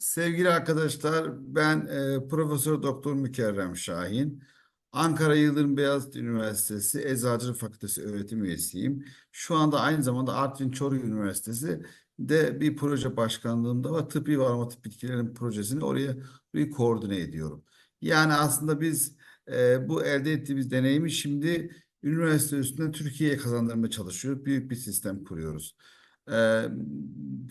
Sevgili arkadaşlar, ben e, Profesör Doktor Mükerrem Şahin. Ankara Yıldırım Beyazıt Üniversitesi Eczacılık Fakültesi öğretim üyesiyim. Şu anda aynı zamanda Artvin Çoruh Üniversitesi de bir proje başkanlığımda var. Tıbbi ve aromatik bitkilerin projesini oraya bir koordine ediyorum. Yani aslında biz e, bu elde ettiğimiz deneyimi şimdi üniversite üstünden Türkiye'ye kazandırmaya çalışıyoruz. Büyük bir sistem kuruyoruz. E,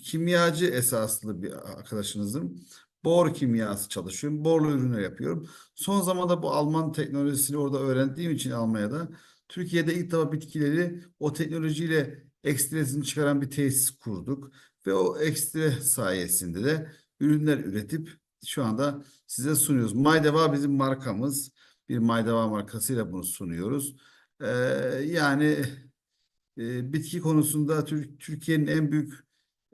kimyacı esaslı bir arkadaşınızım. Bor kimyası çalışıyorum. Borlu ürünler yapıyorum. Son zamanda bu Alman teknolojisini orada öğrendiğim için Almanya'da Türkiye'de ilk defa bitkileri o teknolojiyle ekstresini çıkaran bir tesis kurduk. Ve o ekstre sayesinde de ürünler üretip şu anda size sunuyoruz. Maydeva bizim markamız. Bir Maydeva markasıyla bunu sunuyoruz. Ee, yani e, bitki konusunda Tür- Türkiye'nin en büyük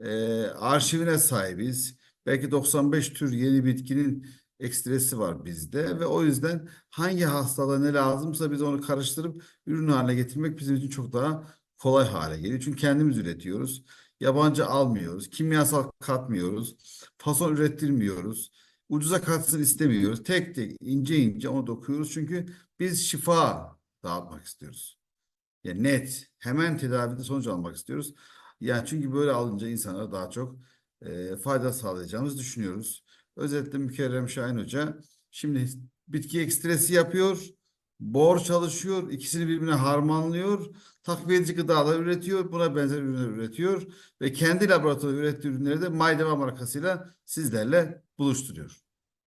e, arşivine sahibiz. Belki 95 tür yeni bitkinin ekstresi var bizde ve o yüzden hangi hastalığa ne lazımsa biz onu karıştırıp ürün haline getirmek bizim için çok daha kolay hale geliyor. Çünkü kendimiz üretiyoruz. Yabancı almıyoruz. Kimyasal katmıyoruz. Fason ürettirmiyoruz. Ucuza katsın istemiyoruz. Tek tek ince ince onu dokuyoruz. Çünkü biz şifa dağıtmak istiyoruz. Yani net, hemen tedavide sonuç almak istiyoruz. Yani çünkü böyle alınca insanlara daha çok e, fayda sağlayacağımızı düşünüyoruz. Özellikle Mükerrem Şahin Hoca şimdi bitki ekstresi yapıyor, bor çalışıyor, ikisini birbirine harmanlıyor, takviye edici gıdalar üretiyor, buna benzer ürünler üretiyor ve kendi laboratuvarı ürettiği ürünleri de Maydeva markasıyla sizlerle buluşturuyor.